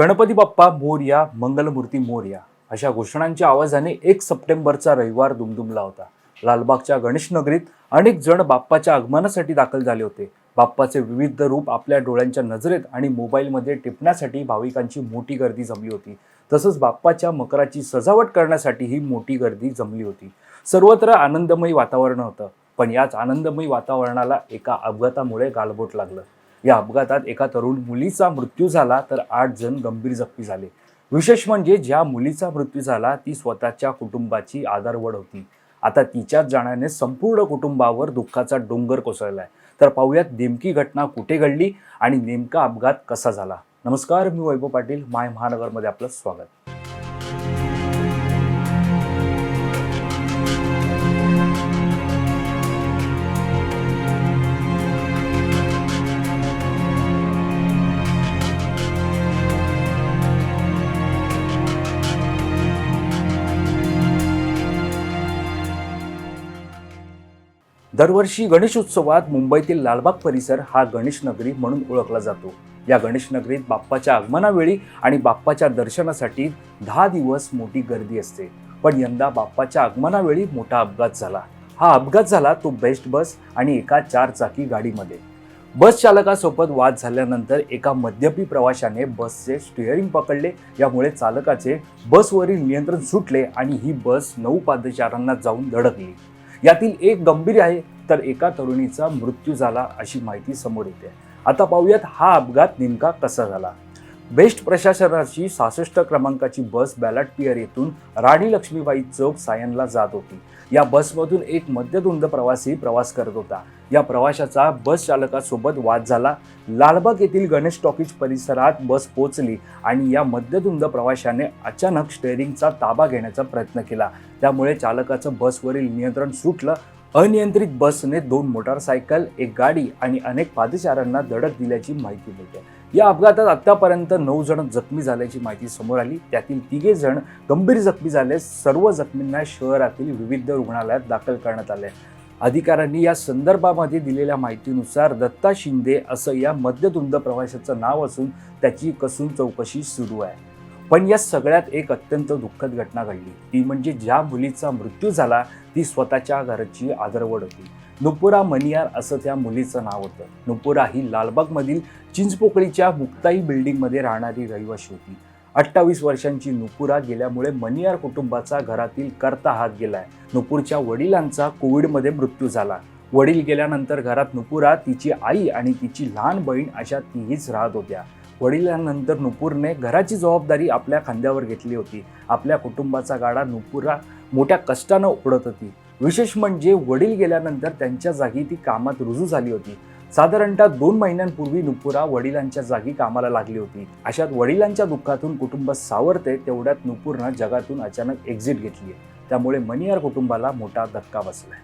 गणपती बाप्पा मोरया मंगलमूर्ती मोरया अशा घोषणांच्या आवाजाने एक सप्टेंबरचा रविवार दुमदुमला होता. लालबागच्या गणेशनगरीत अनेक जण बाप्पाच्या आगमनासाठी दाखल झाले होते. बाप्पाचे विविध रूप आपल्या डोळ्यांच्या नजरेत आणि मोबाईलमध्ये टिपण्यासाठी भाविकांची मोठी गर्दी जमली होती. तसंच बाप्पाच्या मकराची सजावट करण्यासाठी ही मोठी गर्दी जमली होती. सर्वत्र आनंदमयी वातावरण होतं. पण याच आनंदमयी वातावरणाला एका अपघातामुळे गालबोट लागलं. या अपघातात एका तरुण मुलीचा मृत्यू झाला तर आठ जण गंभीर जखमी झाले. विशेष म्हणजे ज्या मुलीचा मृत्यू झाला ती स्वतःच्या कुटुंबाची आधारवड होती. आता तिच्याच जाण्याने संपूर्ण कुटुंबावर दुःखाचा डोंगर कोसळला आहे तर पाहूयात नेमकी घटना कुठे घडली आणि नेमका अपघात कसा झाला. नमस्कार मी वैभव पाटील माय महानगरमध्ये आपलं स्वागत. दरवर्षी गणेश उत्सवात मुंबईतील लालबाग परिसर हा गणेश नगरी म्हणून ओळखला जातो. या गणेश नगरीत बाप्पाच्या आगमनावेळी आणि बाप्पाच्या दर्शनासाठी दहा दिवस मोठी गर्दी असते. पण यंदा बाप्पाच्या आगमनावेळी मोठा अपघात झाला. हा अपघात झाला तो बेस्ट बस आणि एका चार चाकी गाडीमध्ये. बस चालकासोबत वाद झाल्यानंतर एका मद्यपी प्रवाशाने बसचे स्टिअरिंग पकडले. यामुळे चालकाचे बसवरील नियंत्रण सुटले आणि ही बस नऊ पादचारांना जाऊन धडकली. यातील एक गंभीर आहे तर एका तरुणीचा मृत्यू झाला अशी माहिती समोर येते. आता पाहूयात हा अपघात नेमका कसा झाला. बेस्ट प्रशासनाची सहासष्ट क्रमांकाची बस बॅलट पियर येथून राणी लक्ष्मीबाई चौक सायनला जात होती. या बसमधून एक मध्यधुंद प्रवासी प्रवास करत होता. या प्रवाशाचा बस चालकासोबत वाद झाला. लालबाग येथील गणेश टॉकीज परिसरात बस पोचली आणि या मध्यधुंद प्रवाशाने अचानक स्टेअरिंगचा ताबा घेण्याचा प्रयत्न केला. त्यामुळे चालकाचं बसवरील नियंत्रण सुटलं. अनियंत्रित बसने दोन मोटारसायकल एक गाडी आणि अनेक पादचाऱ्यांना धडक दिल्याची माहिती मिळते. या अपघातात आत्तापर्यंत नऊ जण जखमी झाल्याची माहिती समोर आली. त्यातील तिघे जण गंभीर जखमी झाले. सर्व जखमींना शहरातील विविध रुग्णालयात दाखल करण्यात आले. अधिकाऱ्यांनी या संदर्भामध्ये दिलेल्या माहितीनुसार दत्ता शिंदे असं या मध्यधुंद प्रवाशाचं नाव असून त्याची कसून चौकशी सुरू आहे. पण या सगळ्यात एक अत्यंत दुःखद घटना घडली. ती म्हणजे ज्या मुलीचा मृत्यू झाला ती स्वतःच्या घराची आदरवड होती. नुपुरा मनियार असं त्या मुलीचं नाव होतं. नुपुरा ही लालबागमधील चिंचपोकळीच्या मुक्ताई बिल्डिंगमध्ये राहणारी रहिवाशी होती. अठ्ठावीस वर्षांची नुपुरा गेल्यामुळे मनियार कुटुंबाचा घरातील करता हात गेलाय. नुपूरच्या वडिलांचा कोविडमध्ये मृत्यू झाला. वडील गेल्यानंतर घरात नुपुरा तिची आई आणि तिची लहान बहीण अशा तीहीच राहत होत्या. वडिलांनंतर नुपूरने घराची जबाबदारी आपल्या खांद्यावर घेतली होती. आपल्या कुटुंबाचा गाडा नुपुरा मोठ्या कष्टानं ओढत होती. विशेष म्हणजे वडील गेल्यानंतर त्यांच्या जागी ती कामात रुजू झाली होती. साधारणतः दोन महिन्यांपूर्वी नुपुरा वडिलांच्या जागी कामाला लागली होती. अशात वडिलांच्या दुःखातून कुटुंब सावरते तेवढ्यात नुपूरनं जगातून अचानक एक्झिट घेतली आहे त्यामुळे मनियार कुटुंबाला मोठा धक्का बसलाय.